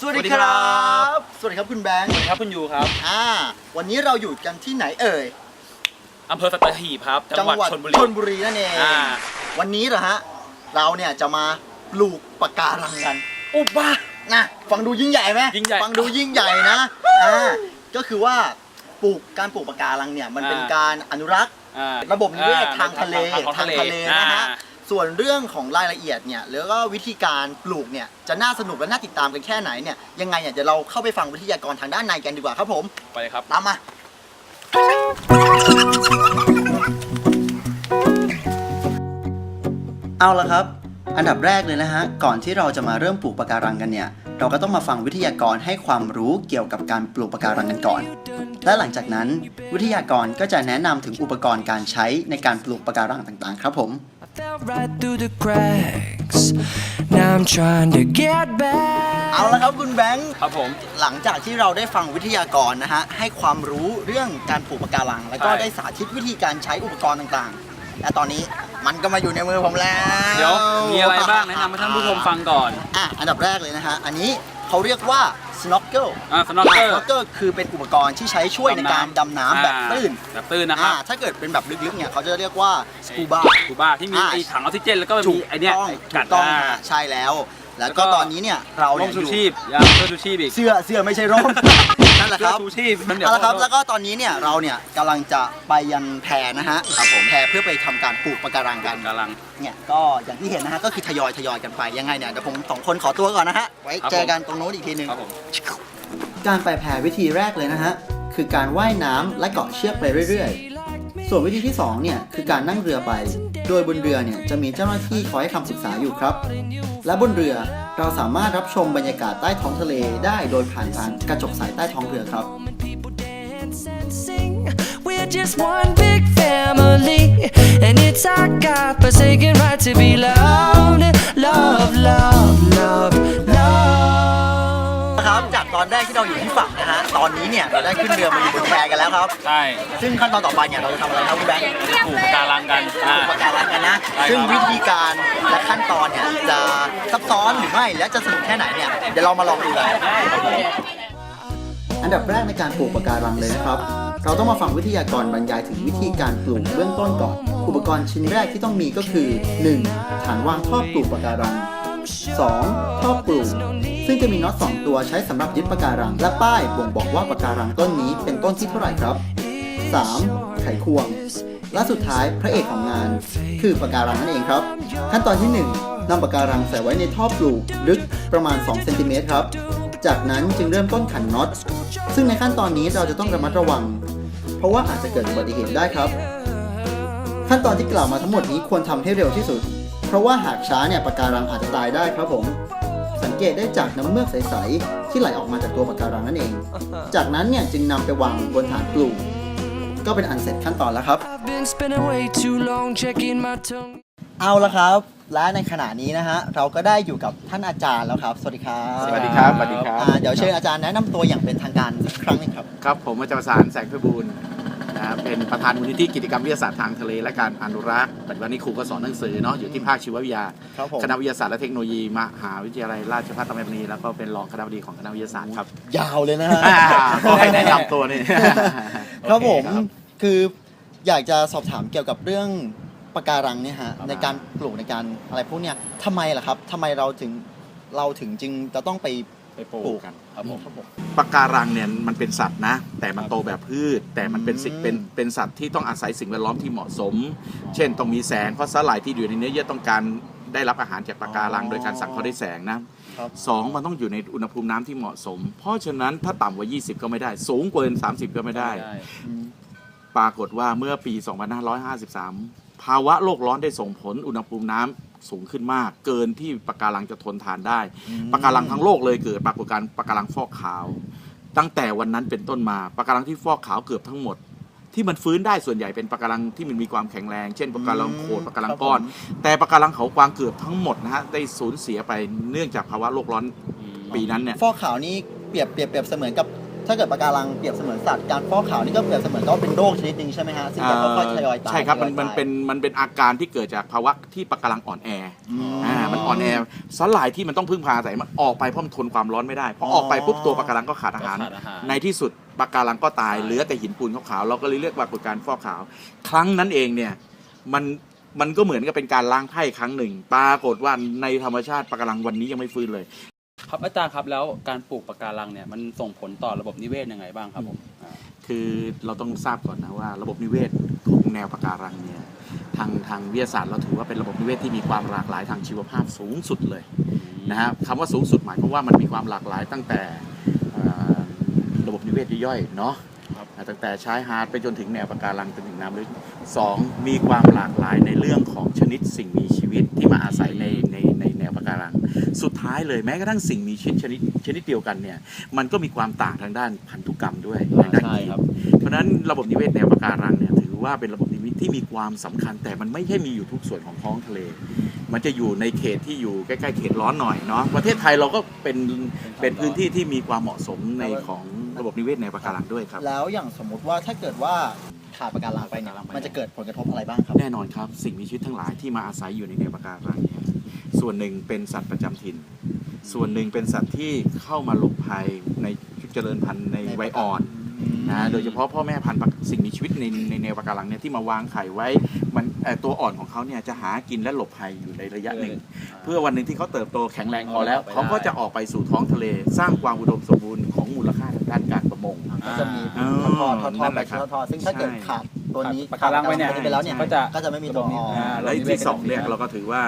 สวัสดีครับ สวัสดีครับคุณแบงค์สวัสดีครับคุณยูครับอ่า วันนี้เราอยู่กันที่ไหนเอ่ยอำเภอสัตหีบครับ จังหวัดชลบุรีชลบุรีนั่นเองอ่าวันนี้เหรอฮะ เราเนี่ยจะมาปลูกปะการังกันอุบ้านะฟังดูยิ่งใหญ่ไหมยิ่งใหญ่ฟังดูยิ่งใหญ่นะอ่าก็คือว่าปลูกการปลูกปะการังเนี่ยมันเป็นอ่าการอนุรักษ์อ่าระบบนิเวศทางทะเลทางท้องทะเลนะฮะอ่า ส่วนเรื่องของรายละเอียดเนี่ยแล้วก็วิธีการปลูกเนี่ยจะน่าสนุกและน่าติดตามกันแค่ไหนเนี่ยยังไงเนี่ยเดี๋ยวเราเข้าไปฟังวิทยากรทางด้านในกันดีกว่าครับผมไปเลยครับ ตามมา เอาละครับ อันดับแรกเลยนะฮะ ก่อนที่เราจะมาเริ่มปลูกปะการังกันเนี่ย เราก็ต้องมาฟังวิทยากรให้ความรู้เกี่ยวกับการปลูกปะการังกันก่อน และหลังจากนั้น วิทยากรก็จะแนะนำถึงอุปกรณ์การใช้ในการปลูกปะการังต่างๆ ครับผม I fell right through the cracks. Now I'm trying to get back. เอาละครับคุณแบงค์ครับผม หลังจากที่เราได้ฟังวิทยากรนะฮะให้ความรู้เรื่องการปลูกปะการัง แล้วก็ใช่ ได้สาธิตวิธีการใช้อุปกรณ์ต่างๆ และตอนนี้มันก็มาอยู่ในมือผมแล้วเดี๋ยวมีอะไรบ้างแนะนำให้ท่านผู้ชมฟังก่อน อะอันดับแรกเลยนะฮะอันนี้เขาเรียกว่า snorkel อ่า snorkel snorkel คือเป็นอุปกรณ์ที่ใช้ช่วยในการดำน้ำแบบตื้นแบบตื้นนะครัอ่าบถ้าเกิดเป็นแบบลึกๆเนี่ยเขาจะเรียกว่า scuba กูบ้าที่มีอ่า ไอ้ถังออกซิเจนแล้วก็ถูมีกไอเนี้ยต้องกัถูดกต้องอ่าฮะใช่แล้ว แล้วแล้วก็ก็ ตอนนี้เนี่ยเราร่เนี่มยชูอยู่ชีพยางเสื้อชูชีพอีก เสื้อเสื้อไม่ใช่ร่ม นั่นแหละครับ เสื้อชูชีพมันเดี๋ยว เอาละครับ แล้วก็ตอนนี้เนี่ยเราเนี่ยกำลังจะไปยังแพนะฮะครับผมแพเพื่อไปทำการปลูกปะการังกัน กำลัง เนี่ยก็อย่างที่เห็นนะฮะก็คือทยอยทยอยกันไปยังไงเนี่ยเดี๋ยวผมสองคนขอตัวก่อนนะฮะไว้ครับเจอกันตรงโน้นอีกทีหนึงครับผม การไปแพวิธีแรกเลยนะฮะคือการว่ายน้ำและเกาะเชือกไปเรื่อย ๆ ส่วนวิธีที่สองเนี่ยคือการนั่งเรือไป โดยบนเรือเนี่ยจะมีเจ้าหน้าที่คอยให้คำปรึกษาอยู่ครับ และบนเรือเราสามารถรับชมบรรยากาศใต้ท้องทะเลได้โดยผ่านทางกระจกใสใต้ท้องเรือครับ just one big family. And it's our God forsaken right to be loved. Love, love, love, love. ครับจากตอนแรกที่เราอยู่ที่ฝั่งนะฮะ ตอนนี้เนี่ยเราได้ขึ้นเรือมาอยู่บนแพกันแล้วครับ ใช่ซึ่งขั้นตอนต่อไปเนี่ยเราจะทำอะไรครับคุณแบงค์ปลูกปะการังกันอ่าปะการังกันนะ ใช่ครับ ซึ่งวิธีการและขั้นตอนเนี่ยจะซับซ้อนหรือไม่ และจะสนุกแค่ไหนเนี่ยเดี๋ยวเรามาลองดูกัน อันดับแรกในการปลูกปะการังเลยนะครับ เราต้องมาฟังวิทยากรบรรยายถึงวิธีการปลูกเบื้องต้นก่อน อุปกรณ์ชิ้นแรกที่ต้องมีก็คือ 1. ฐานวางท่อปลูกปะการัง 2. ท่อปลูก ซึ่งจะมีน็อตสองตัวใช้สำหรับยึดปะการัง และป้ายบ่งบอกว่าปะการังต้นนี้เป็นต้นที่เท่าไหร่ครับ 3. ไขควง และสุดท้ายพระเอกของงาน คือปะการังนั่นเองครับ ขั้นตอนที่ 1นำปะการังใส่ไว้ในท่อปลูกลึกประมาณ2เซนติเมตรครับ จากนั้นจึงเริ่มต้นขันน็อต ซึ่งในขั้นตอนนี้เราจะต้องระมัดระวัง เพราะว่าอาจจะเกิดอุบัติเหตุได้ครับ ขั้นตอนที่กล่าวมาทั้งหมดนี้ควรทำให้เร็วที่สุด เพราะว่าหากช้าเนี่ยปะการังอาจจะตายได้ครับผม สังเกตได้จากน้ำเมือกใสๆ ที่ไหลออกมาจากตัวปะการังนั่นเอง จากนั้นเนี่ยจึงนำไปวางบนฐานปลูก ก็เป็นอันเสร็จขั้นตอนแล้วครับ I've been spending way too long checking my tongue. เอาละครับ และในขณะนี้นะฮะเราก็ได้อยู่กับท่านอาจารย์แล้วครับ สวัสดีครับสวัสดีครับสวัสดีครับ อ่าเดี๋ยวเชิญอาจารย์แนะนำตัวอย่างเป็นทางการสักครั้งหนึงครับ ครับผมอาจารย์ประสานแสงพิบูล นะเป็นประธานมูลนิธิกิจกรรมวิทยาศาสตร์ทางทะเลและการอนุรักษ์ปัจจุบันนี้ครูก็สอนหนังสือเนาะอยู่ที่ภาคชีววิทยาครับผม คณะวิทยาศาสตร์และเทคโนโลยีมหาวิทยาลัยราชภัฏตะวันตกแล้วก็เป็นรองคณะบดีของคณะวิทยาศาสตร์ครับยาวเลยนะฮะอ่าก็ให้แนะนำตัวนี่ ครับผมโอเคครับคืออยากจะสอบถามเกี่ยวกับเรื่องปะการังเนี่ยฮะครับ ในการปลูกในการอะไรพวกเนี้ยทำไมล่ะครับทำไมเราถึงเราถึงจึงจะต้องไป ไปปลูปลูกกกันครับผมครับผมปะการังเนี่ยมันเป็นสัตว์นะ แต่มันโตแบบพืช แต่มันเป็นสิ่งอืมเป็นเป็นสัตว์ที่ต้องอาศัยสิ่งแวดล้อมที่เหมาะสม เช่นต้องมีแสงเพราะสาหร่ายที่อยู่ในเนื้อเยื่อต้องการได้รับอาหารจากปะการังโดยการสั่งเขาได้แสงนะครับสองมันต้องอยู่ในอุณหภูมิน้ำที่เหมาะสม เพราะฉะนั้นถ้าต่ำกว่า 20 ก็ไม่ได้ สูงเกิน30 ก็ไม่ได้ ปรากฏว่าเมื่อปี 2553 ภาวะโลกร้อนได้ส่งผลอุณหภูมิน้ำ สูงขึ้นมาก เกินที่ปะการังจะทนทานได้อืมปะการังทั้งโลกเลยเกิดปรากฏการณ์ปะการังฟอกขาว ตั้งแต่วันนั้นเป็นต้นมาปะการังที่ฟอกขาวเกือบทั้งหมด ที่มันฟื้นได้ส่วนใหญ่เป็นปะการังที่มันมีความแข็งแรง เช่นปะการังโขดปะการังก้อน แต่ปะการังเขากวางเกือบทั้งหมดนะฮะได้สูญเสียไปเนื่องจากภาวะโลกร้อนปีนั้นเนี่ยฟอกขาวนี่เปรียบเปรียบเปรียบเสมือนกับ ถ้าเกิดปะการังเปรียบเสมือนสัตว์การฟอกขาวนี่ก็เปรียบเสมือนก็เป็นโรคชนิดหนึ่งใช่ไหมฮะซึ่งจะค่อยๆทยอยตายใช่ครับทมันยอยมันตายเป็นมันเป็นอาการที่เกิดจากภาวะที่ปะการังอ่อนแออืมอ่ามันอ่อนแอสลายที่มันต้องพึ่งพาอาศัยมันออกไปเพราะมันทนความร้อนไม่ได้พอออกไปปุ๊บตัวปะการังก็ขาดอาหารก็ขาดอาหารในที่สุดปะการังก็ตายเหลือแต่หินปูนขาวๆเราก็เลยเรียกว่าปรากฏการณ์ฟอกขาว ครั้งนั้นเองเนี่ยมันมันก็เหมือนกับเป็นการล้างไพ่ครั้งหนึ่ง ปรากฏว่าในธรรมชาติปะการังวันนี้ยังไม่ฟื้นเลย ครับอาจารย์ครับแล้วการปลูกปะการังเนี่ยมันส่งผลต่อระบบนิเวศยังไงบ้างครับผมอ่าคือเราต้องทราบก่อนนะว่า ระบบนิเวศของแนวปะการังเนี่ยทางทางวิทยาศาสตร์เราถือว่าเป็นระบบนิเวศที่มีความหลากหลายทางชีวภาพสูงสุดเลยนะฮะคำว่าสูงสุดหมายความว่ามันมีความหลากหลายตั้งแต่เอ่อระบบนิเวศย่อยๆเนาะครับตั้งแต่ชายหาดไปจนถึงแนวปะการังจนถึงน้ำลึกสองมีความหลากหลายในเรื่องของชนิดสิ่งมีชีวิตที่มาอาศัยในในในแนวปะการัง สุดท้ายเลยแม้กระทั่งสิ่งมีชีวิตชนิดชนิดเดียวกันเนี่ยมันก็มีความต่างทางด้านพันธุกรรมด้วยทางด้านใช่ยีนครับเพราะฉะนั้นระบบนิเวศแนวปะการังเนี่ยถือว่าเป็นระบบนิเวศที่มีความสำคัญ แต่มันไม่ใช่มีอยู่ทุกส่วนของท้องทะเล มันจะอยู่ในเขตที่อยู่ใกล้ๆเขตร้อนหน่อยเนาะประเทศไทยเราก็เป็นเป็นพื้นที่ที่มีความเหมาะสมในของระบบนิเวศแนวปะการังด้วยครับ แล้วอย่างสมมุติว่าถ้าเกิดว่าขาดปะการังไปเนี่ยมันจะเกิดผลกระทบอะไรบ้างครับ แน่นอนครับ สิ่งมีชีวิตทั้งหลายที่มาอาศัยอยู่ในแนวปะการังเนี่ย ส่วนหนึ่งเป็นสัตว์ประจำถิ่น ส่วนหนึ่งเป็นสัตว์ที่เข้ามาหลบภัยในชุดเจริญพันธุ์ในวัยอ่อนนะโดยเฉพาะพ่อแม่พันธุ์ปะสิ่งมีชีวิตในในแนวปะการังเนี่ยที่มาวางไข่ไว้มันเอ่อตัวอ่อนของเขาเนี่ยจะหากินและหลบภัยอยู่ในระยะหนึ่ง เพื่อวันหนึ่งที่เขาเติบโตแข็งแรงพอแล้วเขาก็จะออกไปสู่ท้องทะเล สร้างความอุดมสมบูรณ์ของมูลค่าทางด้านการประมงก็จะมีอ่าทอดทอดทอนั่ดนแหไปละครับทอดทอดซึ่งถ้าเกิดใช่ขาด ตัวนี้ปะการังไปเนี่ยขาดปะการังไปแล้วเนี่ยก็จะก็จะไม่มีตัวอ่อนอ่า และที่สองเนี่ยเราก็ถือว่า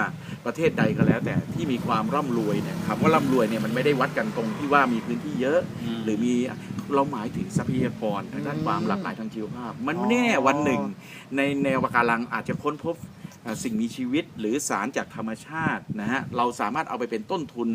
ประเทศใดก็แล้ว แต่ที่มีความร่ำรวยเนี่ยคำว่าร่ำรวยเนี่ยมันไม่ได้วัดกันตรงที่ว่ามีพื้นที่เยอะอืมหรือมีเราหมายถึงทรัพยากรทางด้านอืมความหลากหลายทางชีวภาพ มันอ๋อ แน่วันหนึ่ง ในแนวปะการังอาจจะค้นพบเอ่อ สิ่งมีชีวิตหรือสารจากธรรมชาตินะฮะเราสามารถเอาไปเป็นต้นทุน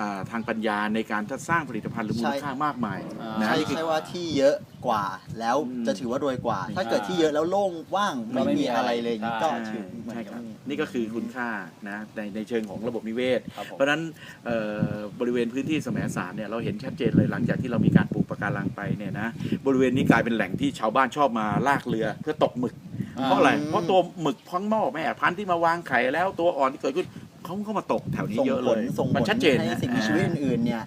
อ่าทางปัญญาในการสร้างผลิตภัณฑ์หรือมูลค่ามากมายอ่านะใช่นี่คือใช่ว่าที่เยอะกว่าแล้วอืมจะถือว่ารวยกว่า ถ้าเกิดที่เยอะแล้วโล่งว่างก็ไม่ไม่มีมีอะไรเลยนี่ใช่ก็ถือเหมือนใช่กัครับบนี่ก็คือคุณค่านะในในเชิงของระบบนิเวศครับผมเพราะฉะนั้นเอ่อบริเวณพื้นที่แสมสารเนี่ยเราเห็นชัดเจนเลยหลังจากที่เรามีการปลูกปะการังไปเนี่ยนะบริเวณนี้กลายเป็นแหล่งที่ชาวบ้านชอบมาลากเรือเพื่อตกหมึกอ่า เพราะอะไรเพราะตัวหมึกพังหม้อแม่พันธุ์ที่มาวางไข่แล้วตัวอ่อนที่เกิดขึ้นเขาก็มาตกแถวนี้ส่งเยอะผเลลยส่งผมันลชัดเจนให้นะสิ่งมีชีวิตอ่าอื่นๆเนี่ย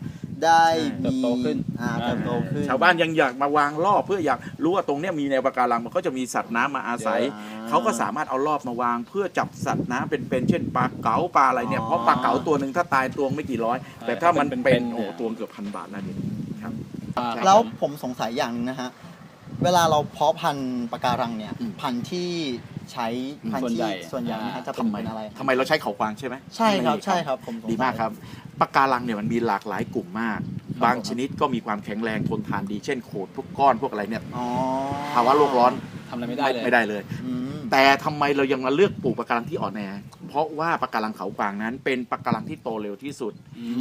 ได้เติบมีโตขึ้นอ่าเติบโตขึ้น ชาวบ้านยังอยากมาวางรอบเพื่ออยากรู้ว่าตรงเนี้ยมีแนวปะการังมันก็จะมีสัตว์น้ำมาอาศัยอ่าเขาก็สามารถเอารอบมาวาง เพื่อจับสัตว์น้ำเป็นๆเช่นปลาเก๋าปลาอะไรเนี่ยอ๋อเพราะปลาเก๋าตัวหนึ่งถ้าตายตัวไม่กี่ร้อย แต่ถ้ามันเป็นๆเป็นเนี่ยโอ้โหตัวเกือบพันบาทนั่นเองครับอ่าแล้วผมสงสัยอย่างหนึงนะฮะ เวลาเราเพาะพันธุ์ปะการังเนี่ย อืมพันธุ์ที่ใช้พันธุ์ส่วนใหญ่ที่ส่วนใหญ่นะฮะจะเป็ทำนไมเป็นอะไรทำไมเราใช้เขากวางใช่ไหมใช่ครับไม่ใช่ครับผมสงสัย ดีมากครับปะการังเนี่ยมันมีหลากหลายกลุ่มมากบางชนิดก็มีความแข็งแรงทนทานดี เช่นโขดพวกก้อนพวกอะไรเนี่ยอ๋อภาวะโลกร้อนทำอะไรไม่ได้เลย ไม่ได้เลย อืมแต่ทำไมเรายังมาเลือกปลูกปะการังที่อ่อนแอ เพราะว่าปะการังเขากวางนั้น เป็นปะการังที่โตเร็วที่สุด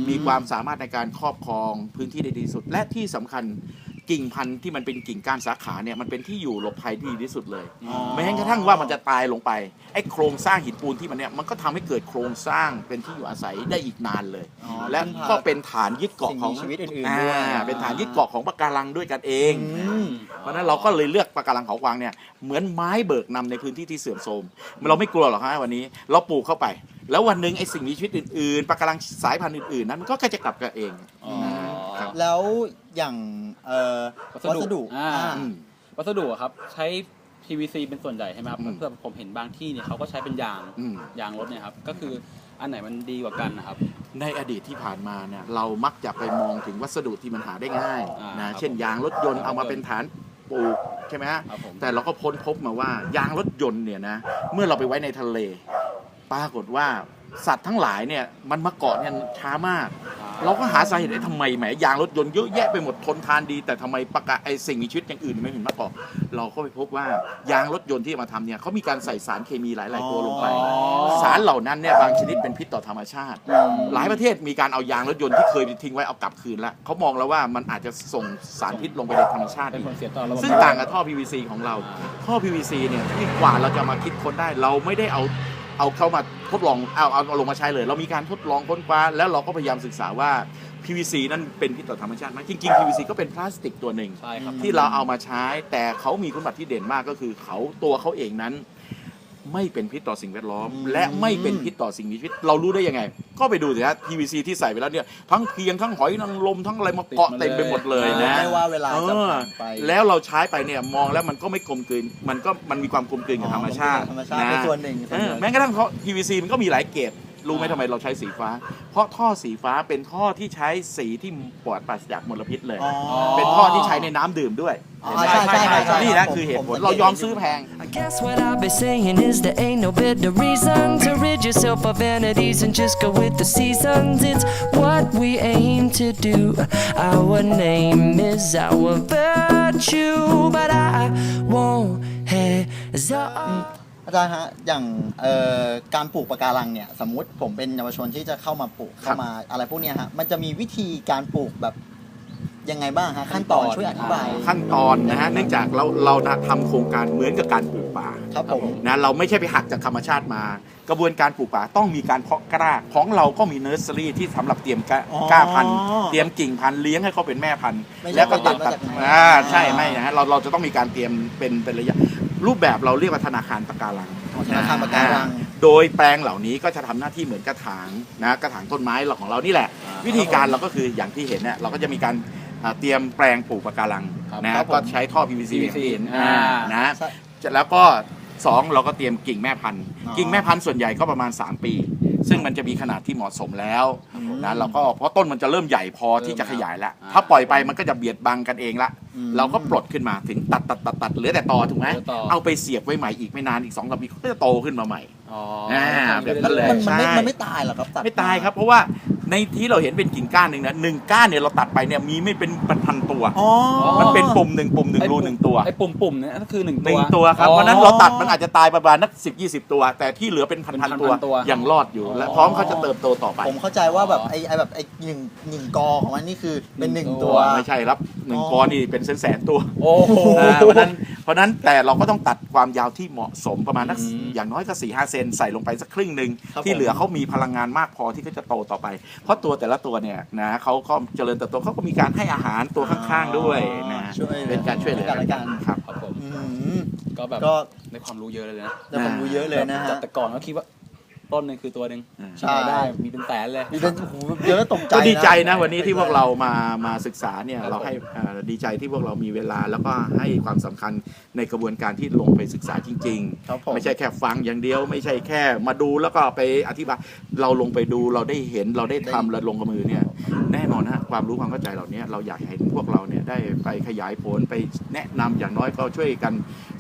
มีความสามารถในการครอบครองพื้นที่ได้ดีที่สุด และที่สำคัญ กิ่งพันธุ์ที่มันเป็นกิ่งก้านสาขาเนี่ยมันเป็นที่อยู่หลบภัยที่ดีที่สุดเลยอ๋อแม้กระทั่งว่ามันจะตายลงไปไอ้โครงสร้างหินปูนที่มันเนี่ยมันก็ทำให้เกิดโครงสร้างเป็นที่อยู่อาศัยได้อีกนานเลยอ๋อและพึ่งพาก็เป็นฐานยึดเกาะของสิ่งมีชีวิตอื่นๆด้วยาเป็นฐานยึดเกาะของปะการังด้วยกันเองอืมเพราะฉะนั้นเราก็เลยเลือกปะการังเขากวางเนี่ยเหมือนไม้เบิกนำในพื้นที่ที่เสื่อมโทรมเราไม่กลัวหรอกฮะวันนี้ เราปลูกเข้าไป แล้ววันหนึ่งไอ้สิ่งมีชีวิตอื่นๆปะการังสายพันธุ์อื่นๆนั้นมันก็จะกลับกันเอง อ๋อ ครับ แล้วอย่างเอ่อวัวัสดุสดุอ่าอ่าอืมวัสดุอะครับใช้ PVC เป็นส่วนใหญ่ใช่ไหมครับอืม เพื่อผมเห็นบางที่เนี่ยเขาก็ใช้เป็นยางอืม ยางรถเนี่ยครับก็คืออันไหนมันดีกว่ากันนะครับ ในอดีตที่ผ่านมาเนี่ยเรามักจะไปมองถึงวัสดุที่มันหาได้ง่ายอ่านะครับเช่นยางรถยนต์เอามาเป็นฐานปลูกใช่ไหมฮะครับผม แต่เราก็พ้นพบมาว่ายางรถยนต์เนี่ยนะเมื่อเราไปไว้ในทะเล ปรากฏว่าสัตว์ทั้งหลายเนี่ยมันมาเกาะเนี่ยช้ามาก เราก็หาสาเหตุไอ้ทำไมแหมยางรถยนต์เยอะแยะไปหมดทนทานดี แต่ทำไมปะกาไอ้สิ่งมีชีวิตอย่างอื่นไม่เห็นมาเกาะเราก็ไปพบว่ายางรถยนต์ที่เอามาทำเนี่ยเขามีการใส่สารเคมีหลาย ๆ ตัวลงไป อ๋อ สารเหล่านั้นเนี่ยบางชนิดเป็นพิษต่อธรรมชาติ หลายประเทศมีการเอายางรถยนต์ที่เคยทิ้งไว้เอากลับคืนแล้วเขามองแล้วว่ามันอาจจะส่งสารพิษลงไปในธรรมชาติเป็นอีก ผลเสียต่อระบบซึ่งต่างกับท่อ PVC ของเรา ท่อ PVC เนี่ยที่กว่าเราจะมาคิดค้นได้ เราไม่ได้เอา เอาเข้ามาทดลองเอาเอาเอาลงมาใช้เลย เรามีการทดลองค้นคว้า แล้วเราก็พยายามศึกษาว่า PVC นั่นเป็นพิษต่อธรรมชาติไหมจริงๆ PVC ก็เป็นพลาสติกตัวหนึ่ง ใช่ครับ ที่เราเอามาใช้แต่เขามีคุณสมบัติที่เด่นมากก็คือเขาตัวเขาเองนั้น ไม่เป็นพิษต่อสิ่งแวดล้อมอืมและไม่เป็นพิษต่อสิ่งมีชีวิต เรารู้ได้ยังไง ก็ไปดูสิฮะ PVC ที่ใส่ไปแล้วเนี่ยทั้งเพียงทั้งหอยนางรมทั้งอะไรมาเกาะติดมาเลยเต็มไปหมดเลยนะไม่ว่าเวลาเอจะอผ่านไปแล้วเราใช้ไปเนี่ยมองแล้วมันก็ไม่กลมกลืนมันก็มันมีความกลมกลืนกับธรรมชาติธรรมชาติเป็นส่วนหนึ่งส่วนหนึ่งเออแม้กระทั่งเพราะ PVC มันก็มีหลายเกรด รู้ไหมทำไมเราใช้สีฟ้า เพราะท่อสีฟ้าเป็นท่อที่ใช้สีที่ปลอดปราศจากมลพิษเลยอ๋อเป็นท่อที่ใช้ในน้ำดื่มด้วยอ๋อเห็นไหมใช่ใช่ใช่นี่นะผมคือเหตุผลผม เรายอมซื้อแพง I guess what I've been saying is there ain't no better reason to rid yourself of vanities and just go with the seasons. It's what we aim to do. Our name is our virtue, but I won't hesitate. อาจารย์ฮะอย่างเอ่อการปลูกปะการังเนี่ยสมมุติผมเป็นเยาวชนที่จะเข้ามาปลูกเข้ามาอะไรพวกเนี้ยฮะมันจะมีวิธีการปลูกแบบยังไงบ้างฮะขั้นตอนช่วยอธิบายขั้นตอนนะฮะเนื่องจากเราเราทำโครงการเหมือนกับการปลูกป่าครับผมนะเราไม่ใช่ไปหักจากธรรมชาติมา กระบวนการปลูกป่าต้องมีการเพาะกล้าของเราก็มีเนอร์เซอรี่ที่สำหรับเตรียมกล้าอ๋อกล้าพันธุ์เตรียมกิ่งพันธุ์เลี้ยงให้เขาเป็นแม่พันธุ์ไม่ใช่แล้วก็ตัดไปตัดเด็ดมาจากไหนอ่าใช่ไม่นะฮะเราเราจะต้องมีการเตรียมเป็นเป็นระยะ รูปแบบเราเรียกว่าธนาคารปะการังอ๋อธนาคารปะการังอ่โดยแปลงเหล่านี้ก็จะทำหน้าที่เหมือนกระถางนะกระถางต้นไม้เราของเรานี่แหละอ่าวิธีการเราก็คืออย่างที่เห็นเนี่ยเราก็จะมีการอ่าเตรียมแปลงปลูกปะการังครับนะครับผมก็ใช้ท่อ PVC อย่างที่เห็นอ่านะใช่แล้วก็สองเราก็เตรียมกิ่งแม่พันธุ์อ๋อกิ่งแม่พันธุ์ส่วนใหญ่ก็ประมาณ 3 ปี ซึ่งมันจะมีขนาดที่เหมาะสมแล้วผมนะเราก็เพราะต้นมันจะเริ่มใหญ่พอที่จะขยายแล้วอ่าถ้าปล่อยไปมันก็จะเบียดบังกันเองละอืมเราก็ปลดขึ้นมาถึงตัดตัดตัดตัดเหลือแต่ตอถูกไหมเหลือต่อเอาไปเสียบไว้ใหม่อีกไม่นานอีกสองสามปีก็จะโตขึ้นมาใหม่อ๋ออ่าแบบนั้นเลยมันมันไม่ใช่มันไม่ตายเหรอครับตัดไม่ตายครับ เพราะว่า ในที่เราเห็นเป็นกิ่งก้านหนึ่งนะหนึ่งก้านเนี่ยเราตัดไปเนี่ยมีไม่เป็นพันๆตัว อ๋อ มันเป็นปุ่มหนึ่งปุ่มหนึ่งรูหนึ่งตัวไอ้ปุ่มปุ่มๆเนี่ยนั่นคือหนึ่งหตัวนึ่งตัวครับ เพราะฉะนั้นเราตัดมันอาจจะตายประมาณนักสิบยี่สิบตัว แต่ที่เหลือเป็นพันเป็นๆพันๆตัวตัว ยังรอดอยู่ และอ๋อพร้อมเขาจะเติบโตต่อไปผมเข้าใจว่าแบบไอ้ไอ้แบบไอ้หนึ่งหนึ่งกอของมันนี่คือเป็นหนึ่งตัว ไม่ใช่ครับหนึ่งอ๋อ กอนี่เป็นแสนๆตัว โอ้โห อ่าเพราะฉะนั้นเพราะฉะนั้นแต่เราก็ต้องตัดความยาวที่เหมาะสมประมาณนักอืมอย่างน้อยก็สี่ห้าเซนใส่ลงไปสักครึ่งหนึ่งครับที่ผม เหลือเขามีพลังงานมากพอที่เขาจะโตต่อไปเพราะตัวแต่ละตัวเนี่ยนะเขาก็เจริญเติบโตเขาก็มีการให้อาหารตัวข้างๆด้วยนะช่วยหลือเป็นการช่วยเหลือกันและกัน ครับ ครับผม อืม ก็แบบก็ได้ความรู้เยอะเลยนะ ได้ความรู้เยอะเลยนะฮะ จากแต่ก่อนก็คิดว่า ต้นหนึงคือตัวหนึ่งใช่รายได้มีเป็นแสนเลย มีเป็นโอ้โหเยอะแล้วตกใจก็ดีใจนะะวันนี้ที่พวกเรามามาศึกษาเนี่ยครับเราให้เอ่อดีใจที่พวกเรามีเวลาแล้วก็ให้ความสำคัญในกระบวนการที่ลงไปศึกษาจริง ครับผมๆไม่ใช่แค่ฟังอย่างเดียว ไม่ใช่แค่มาดูแล้วก็ไปอธิบายเราลงไปดูเราได้เห็นเราได้ทำเราลงกับมือเนี่ยแน่นอนฮะความรู้ความเข้าใจเหล่านี้เราอยากเห็นพวกเราเนี่ยได้ไปขยายผลไปแนะนำอย่างน้อยก็ช่วยกัน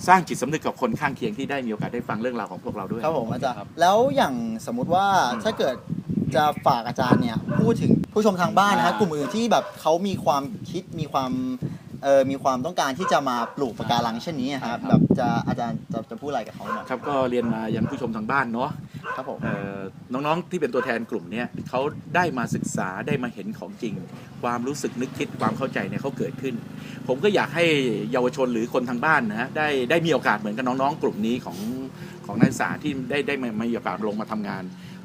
สร้างจิตสำนึกกับคนข้างเคียงที่ได้มีโอกาสได้ฟังเรื่องราวของพวกเราด้วย ครับผมอาจารย์ครับแล้วอย่างสมมุติว่าอืมถ้าเกิดจะฝากอาจารย์เนี่ยพูดถึงผู้ชมทางบ้านนะฮะอ่ากลุ่มอื่นที่แบบเขามีความคิดมีความเออมีความต้องการที่จะมาปลูกปะการังเช่นนี้อะครับใช่ครับแบบจะอาจารย์จะจะพูดอะไรกับเขาหน่อยครับก็เรียนมายังผู้ชมทางบ้านเนาะครับผมเอ่อน้องๆที่เป็นตัวแทนกลุ่มเนี้ยเขาได้มาศึกษาได้มาเห็นของจริง ความรู้สึกนึกคิดความเข้าใจเนี่ยเขาเกิดขึ้น ผมก็อยากให้เยาวชนหรือคนทางบ้านนะฮะได้ได้มีโอกาสเหมือนกับน้องๆ กลุ่มนี้ของ ของนักศึกษาที่ได้ได้มามีโอกาสลงมาทำงาน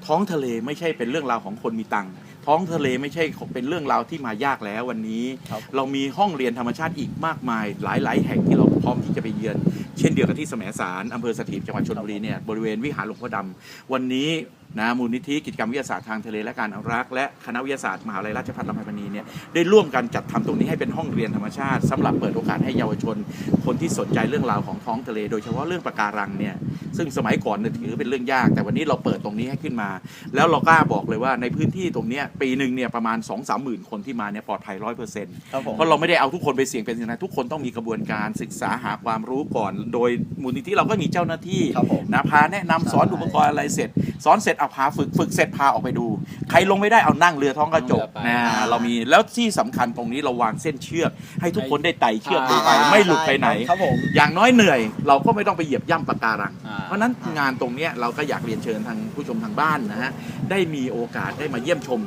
ท้องทะเลไม่ใช่เป็นเรื่องราวของคนมีตังค์ท้องทะเลไม่ใช่เป็นเรื่องราวที่มายากแล้ววันนี้ครับเรามีห้องเรียนธรรมชาติอีกมากมาย หลาย ๆ แห่งที่เราพร้อมที่จะไปเยือน เช่นเดียวกับที่แสมสารอำเภอสถิตจังหวัดชลบุรีเนี่ยบริเวณวิหารหลวงพ่อดำวันนี้นะมูลนิธิกิจกรรมวิทยาศาสตร์ทางทะเลและการอนุรักษ์และคณะวิทยาศาสตร์มหาวิทยาลัยราชภัฏลำไพนีเนี่ยได้ร่วมกันจัดทำตรงนี้ให้เป็นห้องเรียนธรรมชาติสำหรับเปิดโอกาสให้เยาวชน คนที่สนใจเรื่องราวของท้องทะเล โดยเฉพาะเรื่องปะการังเนี่ย ซึ่งสมัยก่อนเนี่ยถือเป็นเรื่องยาก แต่วันนี้เราเปิดตรงนี้ให้ขึ้นมา แล้วเรากล้าบอกเลยว่าในพื้นที่ตรงเนี้ยปีหนึ่งเนี่ยประมาณ2 3 0 0 0 0คนที่มาเนี่ยปลอดภัยร้อยเปอร์เซ็นต์ครับผม เพราะเราไม่ได้เอาทุกคนไปเสี่ยงเป็นสิ่งนั้นทุกคนต้องมีกระบวนการศึกษาหาความรู้ก่อน โดยมูลนิธิเราก็มีเจ้าหน้าที่ครับผม นะพาแนะนำสอนใช่อุปกรณ์อะไรเสร็จ สอนเสร็จเอาพาฝึกฝึกเสร็จพาออกไปดู ใครลงไม่ได้เอานั่งเรือท้องกระจกนั่งเรือไปนะเรามีแล้วที่สำคัญตรงนี้เราวางเส้นเชือก ให้ทุกคนได้ไต่เชือกอ่าดูไปไม่หลุดไปไหน ครับผม อย่างน้อยเหนื่อย เราก็ไม่ต้องไปเหยียบย่ำปะการัง อ่าเพราะฉะนั้นงานตรงเนี้ยเราก็อยากเรียนเชิญทางผู้ชมทางบ้านนะฮะได้มีโอกาสได้มาเยี่ยมชม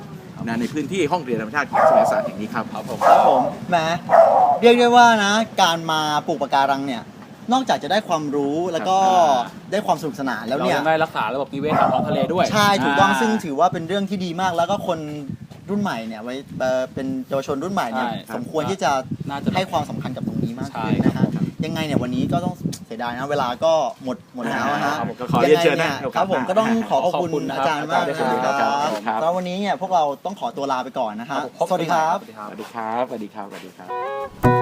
นะในพื้นที่ห้องเรียนธรรมชาติของสมัยศาสตร์แห่งนี้ครับครับผมครับผมแหมเรียกได้ว่านะ การมาปลูกปะการังเนี่ยนอกจากจะได้ความรู้แล้วก็ครับได้ความสนุกสนานแล้วเราเนี่ยยังได้รักษาระบบนิเวศของท้องทะเลด้วย ใช่ถูกต้องาซึ่งถือว่าเป็นเรื่องที่ดีมากแล้วก็คนรุ่นใหม่เนี่ยไว้เอ่อเป็นเยาวชนรุ่นใหม่เนี่ยใช่ครับสมควรที่จะน่าจะให้ความสำคัญกับตรงนี้มากใช่ขึ้นครันะบฮะยังไงเนี่ยวันนี้ก็ต้องเสียดายนะเวลาก็หมดหมดแล้วนะฮะครับผมก็ขอเรียนเชิญนะงไงโอกาสครับผมหน้าก็ต้องขอขอบคุณขอบคุณครับอาจารย์มากอานะจารย์คครัรับบครับแล้ววันนี้เนี่ยพวกเราต้องขอตัวลาไปก่อนนะฮะครับผมสวัสดีครับ สวัสดีครับ สวัสดีครับ สวัสดีครับ